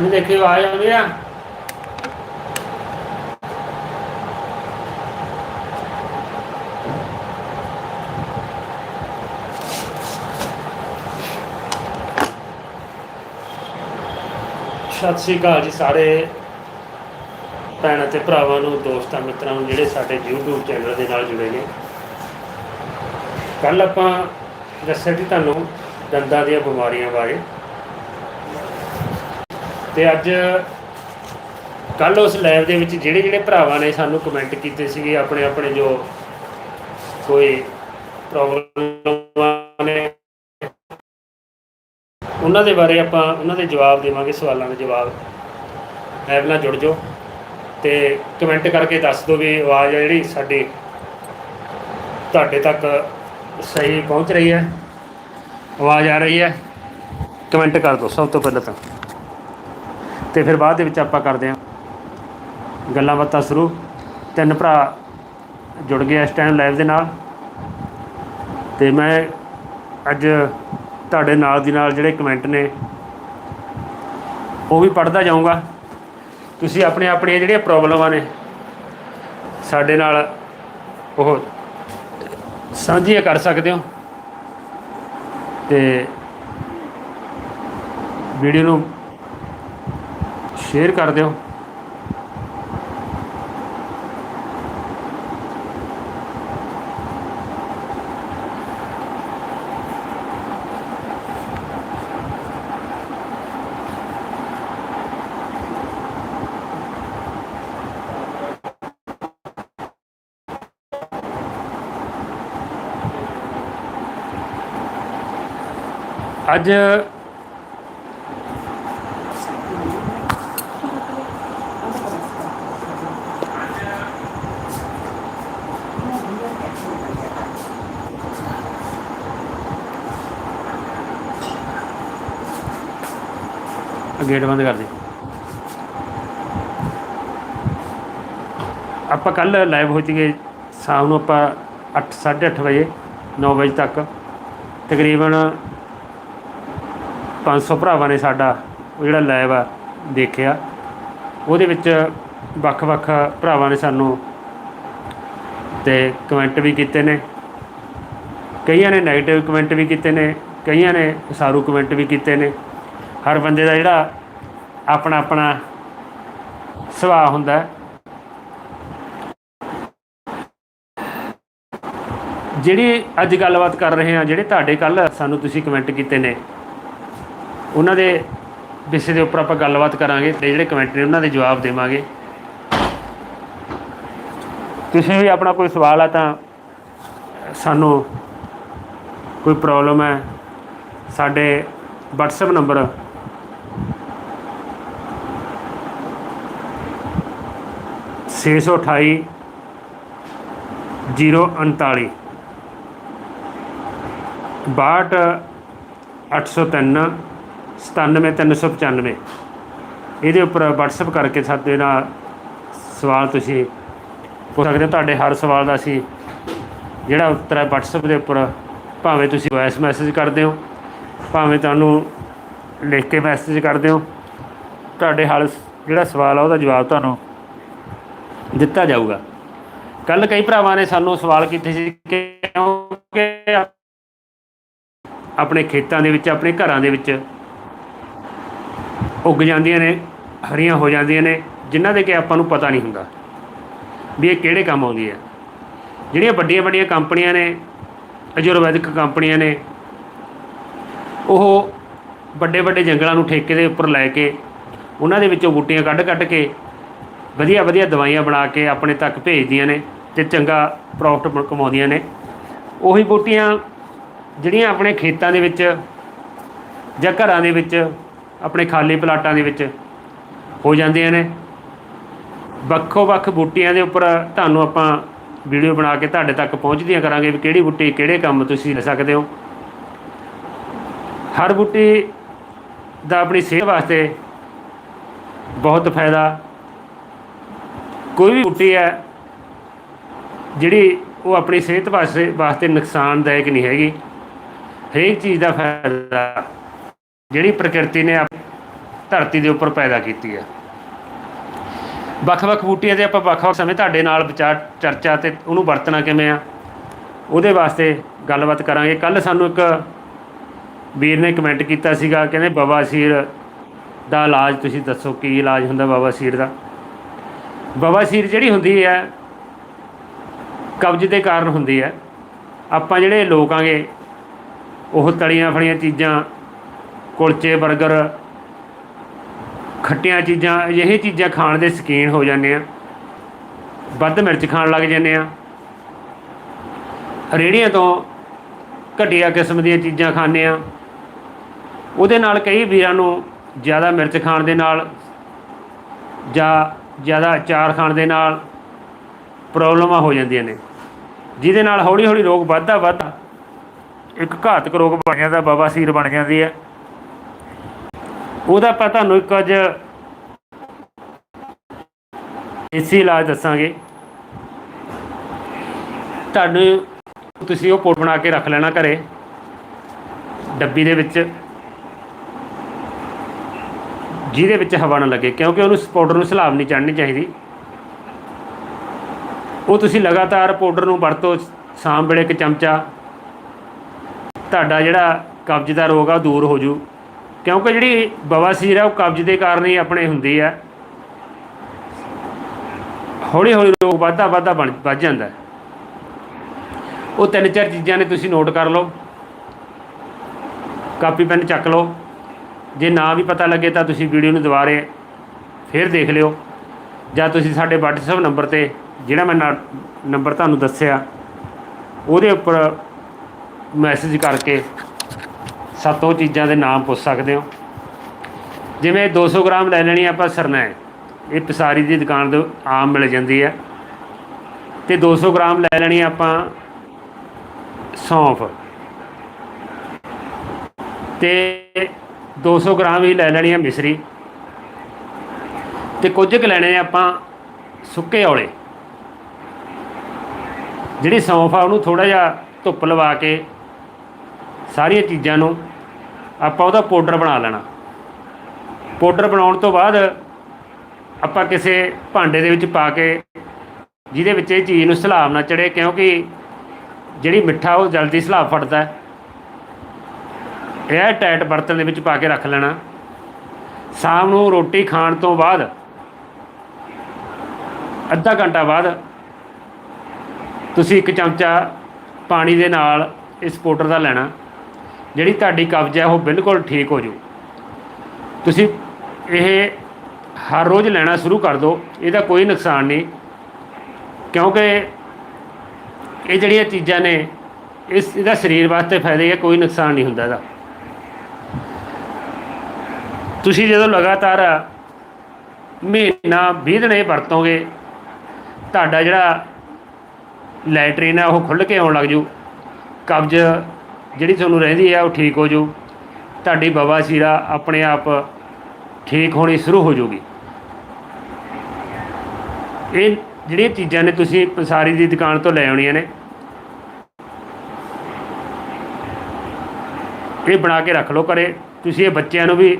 ਇਹ ਦੇਖਿਓ ਆ ਜਾਂਦੇ ਆ ਸਤਿ ਸ਼੍ਰੀ ਅਕਾਲ ਜੀ ਸਾਰੇ ਭੈਣਾਂ ਤੇ ਭਰਾਵਾਂ ਨੂੰ, ਦੋਸਤਾਂ, ਮਿੱਤਰਾਂ ਨੂੰ, ਜਿਹੜੇ ਸਾਡੇ YouTube ਚੈਨਲ ਦੇ ਨਾਲ ਜੁੜੇ ਨੇ। ਕੱਲ ਆਪਾਂ ਦੱਸਿਆ ਸੀ ਤੁਹਾਨੂੰ ਦੰਦਾਂ ਦੀਆਂ ਬਿਮਾਰੀਆਂ ਬਾਰੇ ਤੇ ਅੱਜ ਕੱਲ ਉਸ ਲਾਈਵ ਦੇ ਵਿੱਚ ਜਿਹੜੇ ਜਿਹੜੇ ਭਰਾਵਾਂ ਨੇ ਸਾਨੂੰ ਕਮੈਂਟ ਕੀਤੇ ਸੀਗੇ, ਆਪਣੇ ਆਪਣੇ ਜੋ ਕੋਈ ਪ੍ਰੋਬਲਮ ਨੇ, ਉਹਨਾਂ ਦੇ ਬਾਰੇ ਆਪਾਂ ਉਹਨਾਂ ਦੇ ਜਵਾਬ ਦੇਵਾਂਗੇ, ਸਵਾਲਾਂ ਦੇ ਜਵਾਬ। ਐਪ ਨਾਲ ਜੁੜ ਜਾਓ ਤੇ ਕਮੈਂਟ ਕਰਕੇ ਦੱਸ ਦਿਓ ਵੀ ਆਵਾਜ਼ ਆ ਜਿਹੜੀ ਸਾਡੀ ਤੁਹਾਡੇ ਤੱਕ ਸਹੀ ਪਹੁੰਚ ਰਹੀ ਹੈ। ਆਵਾਜ਼ ਆ ਰਹੀ ਹੈ। ਕਮੈਂਟ ਕਰ ਦਿਓ, ਸਭ ਤੋਂ ਪਹਿਲਾਂ ਤਾਂ। ਤੇ ਫਿਰ ਬਾਅਦ ਦੇ ਵਿੱਚ ਆਪਾਂ ਕਰਦੇ ਹਾਂ ਗੱਲਾਂ ਬਾਤਾਂ ਸ਼ੁਰੂ। ਤਿੰਨ ਭਰਾ ਜੁੜ ਗਏ ਇਸ ਟਾਈਮ ਲਾਈਵ ਦੇ ਨਾਲ। ਤੇ ਮੈਂ ਅੱਜ ਤੁਹਾਡੇ ਨਾਲ ਦੀ ਨਾਲ ਜਿਹੜੇ ਕਮੈਂਟ ਨੇ, ਉਹ ਵੀ ਪੜ੍ਹਦਾ ਜਾਊਂਗਾ। ਤੁਸੀਂ ਆਪਣੇ ਆਪਣੀਆਂ ਜਿਹੜੀਆਂ ਪ੍ਰੋਬਲਮਾਂ ਨੇ, ਸਾਡੇ ਨਾਲ ਉਹ ਸਾਂਝੀਆਂ ਕਰ ਸਕਦੇ ਹੋ। ਤੇ ਵੀਡੀਓ ਨੂੰ ਸ਼ੇਅਰ ਕਰ ਦਿਓ। ਅੱਜ ਗੇਟ ਬੰਦ ਕਰ ਦੇ। ਆਪਾਂ ਕੱਲ ਲਾਈਵ ਹੋ ਚੁੱਕੇ ਸ਼ਾਮ ਨੂੰ ਆਪਾਂ 8 8:30 ਵਜੇ 9 ਵਜੇ ਤੱਕ ਤਕਰੀਬਨ 500 ਭਰਾਵਾਂ ਨੇ ਸਾਡਾ ਜਿਹੜਾ ਲਾਈਵ ਆ ਦੇਖਿਆ। ਉਹਦੇ ਵਿੱਚ ਵੱਖ-ਵੱਖ ਭਰਾਵਾਂ ਨੇ ਸਾਨੂੰ ਤੇ ਕਮੈਂਟ ਵੀ ਕੀਤੇ ਨੇ। ਕਈਆਂ ਨੇ 네ਗੇਟਿਵ ਕਮੈਂਟ ਵੀ ਕੀਤੇ ਨੇ, ਕਈਆਂ ਨੇ ਸਾਰੂ ਕਮੈਂਟ ਵੀ ਕੀਤੇ ਨੇ। ਹਰ ਬੰਦੇ ਦਾ ਜਿਹੜਾ ਆਪਣਾ ਆਪਣਾ ਸੁਭਾਅ ਹੁੰਦਾ ਹੈ। ਜਿਹੜੀ ਅੱਜ ਗੱਲਬਾਤ ਕਰ ਰਹੇ ਹਾਂ, ਜਿਹੜੇ ਤੁਹਾਡੇ ਕੱਲ ਸਾਨੂੰ ਤੁਸੀਂ ਕਮੈਂਟ ਕੀਤੇ ਨੇ, ਉਹਨਾਂ ਦੇ ਵਿਸ਼ੇ ਦੇ ਉੱਪਰ ਆਪਾਂ ਗੱਲਬਾਤ ਕਰਾਂਗੇ ਤੇ ਜਿਹੜੇ ਕਮੈਂਟ ਨੇ ਉਹਨਾਂ ਦੇ ਜਵਾਬ ਦੇਵਾਂਗੇ ਤੁਸੀਂ ਵੀ ਆਪਣਾ ਕੋਈ ਸਵਾਲ ਆ ਤਾਂ ਸਾਨੂੰ ਕੋਈ ਪ੍ਰੋਬਲਮ ਹੈ, ਸਾਡੇ WhatsApp ਨੰਬਰ ਛੇ ਸੌ ਅਠਾਈ, ਜੀਰੋ ਉਨਤਾਲੀ ਬਾਹਠ, ਅੱਠ ਸੌ ਤਿੰਨ, ਸਤਾਨਵੇਂ, ਤਿੰਨ ਸੌ ਪਚਾਨਵੇਂ। ਇਹਦੇ ਉੱਪਰ WhatsApp ਕਰਕੇ ਸਾਡੇ ਨਾਲ ਸਵਾਲ ਤੁਸੀਂ ਪੁੱਛ ਸਕਦੇ ਹੋ। ਤੁਹਾਡੇ ਹਰ ਸਵਾਲ ਦਾ ਅਸੀਂ ਜਿਹੜਾ ਉੱਤਰ ਹੈ WhatsApp ਦੇ ਉੱਪਰ ਭਾਵੇਂ ਤੁਸੀਂ ਵੌਇਸ ਮੈਸੇਜ ਕਰਦੇ ਹੋ, ਭਾਵੇਂ ਤੁਹਾਨੂੰ ਲਿਖ ਕੇ ਮੈਸੇਜ ਕਰਦੇ ਹੋ, ਤੁਹਾਡੇ ਹਰ ਜਿਹੜਾ ਸਵਾਲ ਆ ਉਹਦਾ ਜਵਾਬ ਤੁਹਾਨੂੰ ਦਿੱਤਾ ਜਾਊਗਾ। ਕੱਲ ਕਈ ਭਰਾਵਾਂ ਨੇ ਸਾਨੂੰ ਸਵਾਲ ਕੀਤੇ ਸੀ ਕਿ ਕਿਉਂਕਿ ਆਪਣੇ ਖੇਤਾਂ ਦੇ ਵਿੱਚ, ਆਪਣੇ ਘਰਾਂ ਦੇ ਵਿੱਚ ਉੱਗ ਜਾਂਦੀਆਂ ਨੇ, ਹਰੀਆਂ ਹੋ ਜਾਂਦੀਆਂ ਨੇ, ਜਿਨ੍ਹਾਂ ਦੇ ਕਿ ਆਪਾਂ ਨੂੰ ਪਤਾ ਨਹੀਂ ਹੁੰਦਾ ਵੀ ਇਹ ਕਿਹੜੇ ਕੰਮ ਆਉਂਦੀ ਹੈ। ਜਿਹੜੀਆਂ ਵੱਡੀਆਂ ਵੱਡੀਆਂ ਕੰਪਨੀਆਂ ਨੇ, ਆਯੁਰਵੈਦਿਕ ਕੰਪਨੀਆਂ ਨੇ, ਉਹ ਵੱਡੇ ਵੱਡੇ ਜੰਗਲਾਂ ਨੂੰ ਠੇਕੇ ਦੇ ਉੱਪਰ ਲੈ ਕੇ, ਉਹਨਾਂ ਦੇ ਵਿੱਚੋਂ ਬੂਟੀਆਂ ਕੱਢ ਕੱਢ ਕੇ ਵਧੀਆ ਵਧੀਆ ਦਵਾਈਆਂ ਬਣਾ ਕੇ ਆਪਣੇ ਤੱਕ ਭੇਜਦੀਆਂ ਨੇ ਤੇ ਚੰਗਾ ਪ੍ਰੋਫਿਟ ਕਮਾਉਂਦੀਆਂ ਨੇ। ਉਹੀ ਬੂਟੀਆਂ ਜਿਹੜੀਆਂ ਆਪਣੇ ਖੇਤਾਂ ਦੇ ਵਿੱਚ ਜਾਂ ਘਰਾਂ ਦੇ ਵਿੱਚ, ਆਪਣੇ ਖਾਲੀ ਪਲਾਟਾਂ ਦੇ ਵਿੱਚ ਹੋ ਜਾਂਦੀਆਂ ਨੇ। ਵੱਖੋ ਵੱਖ ਬੂਟੀਆਂ ਦੇ ਉੱਪਰ ਤੁਹਾਨੂੰ ਆਪਾਂ ਵੀਡੀਓ ਬਣਾ ਕੇ ਤੁਹਾਡੇ ਤੱਕ ਪਹੁੰਚਦੀਆਂ ਕਰਾਂਗੇ ਵੀ ਕਿਹੜੀ ਬੂਟੀ ਕਿਹੜੇ ਕੰਮ ਤੁਸੀਂ ਲੈ ਸਕਦੇ ਹੋ। ਹਰ ਬੂਟੀ ਦਾ ਆਪਣੀ ਸਿਹਤ ਵਾਸਤੇ ਬਹੁਤ ਫਾਇਦਾ ਕੋਈ ਵੀ ਬੂਟੀ ਹੈ, ਜਿਹੜੀ ਉਹ ਆਪਣੀ ਸਿਹਤ ਵਾਸਤੇ ਵਾਸਤੇ ਨੁਕਸਾਨਦਾਇਕ ਨਹੀਂ ਹੈਗੀ। ਹਰੇਕ ਚੀਜ਼ ਦਾ ਫਾਇਦਾ ਜਿਹੜੀ ਪ੍ਰਕਿਰਤੀ ਨੇ ਆਪ- ਧਰਤੀ ਦੇ ਉੱਪਰ ਪੈਦਾ ਕੀਤੀ ਹੈ। ਵੱਖ-ਵੱਖ ਬੂਟੀਆਂ ਤੇ ਆਪਾਂ ਵੱਖ-ਵੱਖ ਸਮੇਂ ਤੁਹਾਡੇ ਨਾਲ ਵਿਚਾਰ, ਚਰਚਾ ਤੇ ਉਹਨੂੰ ਵਰਤਣਾ ਕਿਵੇਂ ਆ, ਉਹਦੇ ਵਾਸਤੇ ਗੱਲਬਾਤ ਕਰਾਂਗੇ। ਕੱਲ ਸਾਨੂੰ ਇੱਕ ਵੀਰ ਨੇ ਕਮੈਂਟ ਕੀਤਾ ਸੀਗਾ, ਕਹਿੰਦੇ ਬਵਾਸੀਰ ਦਾ ਇਲਾਜ ਤੁਸੀਂ ਦੱਸੋ, ਕੀ ਇਲਾਜ ਹੁੰਦਾ ਬਵਾਸੀਰ ਦਾ? ਬਵਾਸੀਰ ਜਿਹੜੀ ਹੁੰਦੀ ਹੈ, ਕਬਜ਼ ਦੇ ਕਾਰਨ ਹੁੰਦੀ ਹੈ। ਆਪਾਂ ਜਿਹੜੇ ਲੋਕ ਆਂਗੇ, ਉਹ ਤਲੀਆਂ ਫਲੀਆਂ ਚੀਜ਼ਾਂ, ਕੁਲਚੇ 버ਗਰ ਖੱਟੀਆਂ ਚੀਜ਼ਾਂ ਅਜਿਹੀ ਚੀਜ਼ਾਂ ਖਾਣ ਦੇ ਸ਼ੌਕੀਨ ਹੋ ਜਾਂਦੇ ਆ ਵੱਧ ਮਿਰਚ ਖਾਣ ਲੱਗ ਜਾਂਦੇ ਆ ਰੇੜੀਆਂ ਤੋਂ ਘਟੀਆ ਕਿਸਮ ਦੀਆਂ ਚੀਜ਼ਾਂ ਖਾਂਦੇ ਆ ਉਹਦੇ ਨਾਲ ਕਈ ਵੀਰਾਂ ਨੂੰ ਜ਼ਿਆਦਾ ਮਿਰਚ ਖਾਣ ਦੇ ਨਾਲ ਜਾਂ ਜ਼ਿਆਦਾ ਅਚਾਰ ਖਾਣ ਦੇ ਨਾਲ ਪ੍ਰੋਬਲਮਾਂ ਹੋ ਜਾਂਦੀਆਂ ਨੇ। ਜਿਹਦੇ ਨਾਲ ਹੌਲੀ ਹੌਲੀ ਰੋਗ ਵੱਧਦਾ ਵੱਧਦਾ ਇੱਕ ਘਾਤਕ ਰੋਗ ਬਣ ਜਾਂਦਾ ਬਵਾਸੀਰ ਬਣ ਜਾਂਦੀ ਹੈ। ਉਹਦਾ ਆਪਾਂ ਤੁਹਾਨੂੰ ਇੱਕ ਅੱਜ ਇਸੇ ਇਲਾਜ ਦੱਸਾਂਗੇ। ਤੁਹਾਨੂੰ ਤੁਸੀਂ ਉਹ ਪੋਟ ਬਣਾ ਕੇ ਰੱਖ ਲੈਣਾ ਘਰੇ, ਡੱਬੀ ਦੇ ਵਿੱਚ। ਜਿਹਦੇ ਵਿੱਚ ਹਵਾ ਨਾ ਲੱਗੇ, ਕਿਉਂਕਿ ਉਹਨੂੰ ਪਾਊਡਰ ਨੂੰ ਸਲਾਬ ਨਹੀਂ ਚੜ੍ਹਨੀ ਚਾਹੀਦੀ। ਉਹ ਤੁਸੀਂ ਲਗਾਤਾਰ ਪਾਊਡਰ ਨੂੰ ਵਰਤੋ, ਸ਼ਾਮ ਵੇਲੇ ਇੱਕ ਚਮਚਾ। ਤੁਹਾਡਾ ਜਿਹੜਾ ਕਬਜ਼ ਦਾ ਰੋਗ ਆ, ਉਹ ਦੂਰ ਹੋ ਜੂ। ਕਿਉਂਕਿ ਜਿਹੜੀ ਬਵਾਸੀਰ ਆ, ਉਹ ਕਬਜ਼ ਦੇ ਕਾਰਨ ਹੀ ਆਪਣੇ ਹੁੰਦੀ ਆ। ਹੌਲੀ ਹੌਲੀ ਰੋਗ ਵੱਧਦਾ ਵੱਧਦਾ ਬਣ, ਵੱਧ ਜਾਂਦਾ। ਉਹ ਤਿੰਨ ਚਾਰ ਚੀਜ਼ਾਂ ਨੇ ਤੁਸੀਂ ਨੋਟ ਕਰ ਲਓ। ਕਾਪੀ, ਪੈਨ ਚੱਕ ਲਓ। ਜੇ ਨਾ ਵੀ ਪਤਾ ਲੱਗੇ ਤਾਂ ਤੁਸੀਂ ਵੀਡੀਓ ਨੂੰ ਦੁਬਾਰੇ ਫੇਰ ਦੇਖ ਲਿਓ। ਜਾਂ ਤੁਸੀਂ ਸਾਡੇ WhatsApp ਨੰਬਰ ਤੇ, ਜਿਹੜਾ ਮੈਂ ਨਾ- ਨੰਬਰ ਤੁਹਾਨੂੰ ਦੱਸਿਆ, ਉਹਦੇ ਉੱਪਰ ਮੈਸੇਜ ਕਰਕੇ ਸੱਤੋਂ ਚੀਜ਼ਾਂ ਦੇ ਨਾਮ ਪੁੱਛ ਸਕਦੇ ਹੋ। ਜਿਵੇਂ 200 ਗ੍ਰਾਮ ਲੈ ਲੈਣੀ ਆਪਾਂ ਸਰਨਾ ਇਹ ਪਸਾਰੀ ਦੀ ਦੁਕਾਨ ਤੋਂ ਆਮ ਮਿਲ ਜਾਂਦੀ ਹੈ। ਤੇ 200 ਗ੍ਰਾਮ ਲੈ ਲੈਣੀ ਆਪਾਂ ਸੌਂਫ। ਤੇ 200 ਗ੍ਰਾਮ ਹੀ ਲੈ ਲੈਣੀ ਹੈ ਮਿਸਰੀ। ਤੇ ਕੁਝ ਕੁ ਲੈਣੇ ਆ ਆਪਾਂ ਸੁੱਕੇ ਔਲੇ। ਜਿਹੜੀ ਸੌਂਫ ਆ, ਉਹਨੂੰ ਥੋੜਾ ਜਿਹਾ ਧੁੱਪ ਲਵਾ ਕੇ ਸਾਰੀਆਂ ਚੀਜ਼ਾਂ ਨੂੰ ਆਪਾਂ ਉਹਦਾ ਪਾਊਡਰ ਬਣਾ ਲੈਣਾ। ਪਾਊਡਰ ਬਣਾਉਣ ਤੋਂ ਬਾਅਦ ਆਪਾਂ ਕਿਸੇ ਭਾਂਡੇ ਦੇ ਵਿੱਚ ਪਾ ਕੇ ਜਿਹਦੇ ਵਿੱਚ ਇਹ ਚੀਜ਼ ਨੂੰ ਸਲਾਬ ਨਾ ਚੜੇ ਕਿਉਂਕਿ ਜਿਹੜੀ ਮਿੱਠਾ ਉਹ ਜਲਦੀ ਸਲਾਬ ਫੜਦਾ ਹੈ ਇਹ ਟਾਈਟ ਬਰਤਨ ਦੇ ਵਿੱਚ ਪਾ ਕੇ ਰੱਖ ਲੈਣਾ। ਸ਼ਾਮ ਨੂੰ ਰੋਟੀ ਖਾਣ ਤੋਂ ਬਾਅਦ, ਅੱਧਾ ਘੰਟਾ ਬਾਅਦ ਤੁਸੀਂ ਇੱਕ ਚਮਚਾ ਪਾਣੀ ਦੇ ਨਾਲ ਇਸ ਪਾਊਡਰ ਦਾ ਲੈਣਾ। ਜਿਹੜੀ ਤੁਹਾਡੀ ਕਬਜ਼ ਹੈ, ਉਹ ਬਿਲਕੁਲ ਠੀਕ ਹੋ ਜੂ ਤੁਸੀਂ ਇਹ ਹਰ ਰੋਜ਼ ਲੈਣਾ ਸ਼ੁਰੂ ਕਰ ਦਿਓ, ਇਹਦਾ ਕੋਈ ਨੁਕਸਾਨ ਨਹੀਂ। ਕਿਉਂਕਿ ਇਹ ਜਿਹੜੀਆਂ ਚੀਜ਼ਾਂ ਨੇ, ਇਸ, ਇਹਦਾ ਸਰੀਰ ਵਾਸਤੇ ਫਾਇਦੇ ਹੈ ਕੋਈ ਨੁਕਸਾਨ ਨਹੀਂ ਹੁੰਦਾ ਇਹਦਾ। ਤੁਸੀਂ ਜਦੋਂ ਲਗਾਤਾਰ ਮਹੀਨਾ 20 ਦਿਨ ਇਹ ਵਰਤੋਗੇ, ਤੁਹਾਡਾ ਜਿਹੜਾ ਲੈਟਰੀਨ ਆ ਉਹ ਖੁੱਲ੍ਹ ਕੇ ਆਉਣ ਲੱਗ ਜੂ। ਕਬਜ਼ ਜਿਹੜੀ ਤੁਹਾਨੂੰ ਰਹਿੰਦੀ ਹੈ ਉਹ ਠੀਕ ਹੋ ਜੂ। ਤੁਹਾਡੀ ਬਵਾਸੀਰਾ ਆਪਣੇ ਆਪ ਠੀਕ ਹੋਣੀ ਸ਼ੁਰੂ ਹੋ ਜੂਗੀ। ਇਹ ਜਿਹੜੀਆਂ ਚੀਜ਼ਾਂ ਨੇ ਤੁਸੀਂ ਪੰਸਾਰੀ ਦੀ ਦੁਕਾਨ ਤੋਂ ਲੈ ਆਉਣੀਆਂ ਨੇ, ਇਹ ਬਣਾ ਕੇ ਰੱਖ ਲਓ ਘਰੇ। ਤੁਸੀਂ ਇਹ ਬੱਚਿਆਂ ਨੂੰ ਵੀ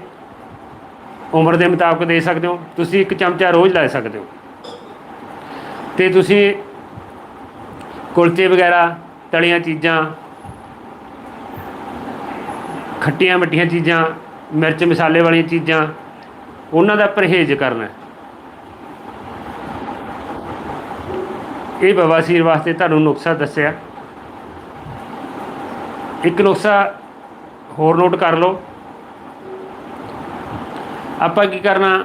ਉਮਰ ਦੇ ਮੁਤਾਬਕ ਦੇ ਸਕਦੇ ਹੋ, ਤੁਸੀਂ ਇੱਕ ਚਮਚਾ ਰੋਜ਼ ਲੈ ਸਕਦੇ ਹੋ। ਤੇ ਤੁਸੀਂ ਕੁਲਚੇ ਵਗੈਰਾ, ਤਲੀਆਂ ਚੀਜ਼ਾਂ, ਖੱਟੀਆਂ ਮਿੱਠੀਆਂ ਚੀਜ਼ਾਂ, ਮਿਰਚ ਮਸਾਲੇ ਵਾਲੀਆਂ ਚੀਜ਼ਾਂ, ਉਹਨਾਂ ਦਾ ਪਰਹੇਜ਼ ਕਰਨਾ ਹੈ। ਇਹ ਬਵਾਸੀਰ ਵਾਸਤੇ ਤੁਹਾਨੂੰ ਨੁਕਸਾ ਦੱਸਿਆ। ਇੱਕ ਨੁਕਸਾ ਹੋਰ ਨੋਟ ਕਰ ਲਓ। ਆਪਾਂ ਕੀ ਕਰਨਾ?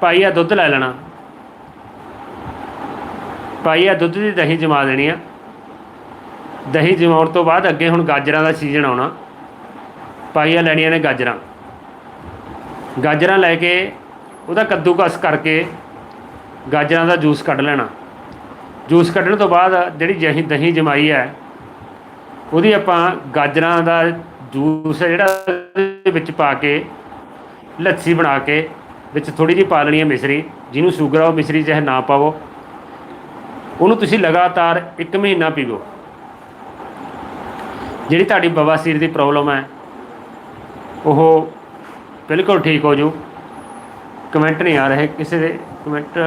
ਪਾਈਆ ਦੁੱਧ ਲੈ ਲੈਣਾ। ਪਾਈਆ ਦੁੱਧ ਦੀ ਦਹੀਂ ਜਮਾ ਦੇਣੀ ਆ। ਦਹੀਂ ਜਮਾਉਣ ਤੋਂ ਬਾਅਦ ਅੱਗੇ ਹੁਣ ਗਾਜਰਾਂ ਦਾ ਸੀਜ਼ਨ ਆਉਣਾ। ਪਾਈਆਂ ਲੈਣੀਆਂ ਨੇ ਗਾਜਰਾਂ। ਗਾਜਰਾਂ ਲੈ ਕੇ ਉਹਦਾ ਕੱਦੂਕਸ ਕਰਕੇ ਗਾਜਰਾਂ ਦਾ ਜੂਸ ਕੱਢ ਲੈਣਾ। ਜੂਸ ਕੱਢਣ ਤੋਂ ਬਾਅਦ ਜਿਹੜੀ ਜਹੀਂ ਦਹੀਂ ਜਮਾਈ ਹੈ, ਉਹਦੀ ਆਪਾਂ ਗਾਜਰਾਂ ਦਾ ਜੂਸ ਜਿਹੜਾ ਵਿੱਚ ਪਾ ਕੇ ਲੱਸੀ ਬਣਾ ਕੇ ਵਿੱਚ ਥੋੜੀ ਜਿਹੀ ਪਾ ਲੈਣੀ ਹੈ ਮਿਸਰੀ, ਜਿਹਨੂੰ ਸ਼ੂਗਰ ਆ ਉਹ ਮਿਸਰੀ ਚਾਹੇ ਨਾ ਪਾਵੋ। ਉਹਨੂੰ ਤੁਸੀਂ ਲਗਾਤਾਰ 1 ਮਹੀਨਾ ਪੀਵੋ। ਜਿਹੜੀ ਤੁਹਾਡੀ ਬਵਾਸੀਰ ਦੀ ਪ੍ਰੋਬਲਮ ਹੈ, ਉਹ ਬਿਲਕੁਲ ਠੀਕ ਹੋ ਜੂ। ਕਮੈਂਟ ਨਹੀਂ ਆ ਰਹੇ, ਕਿਸੇ ਦੇ ਕਮੈਂਟ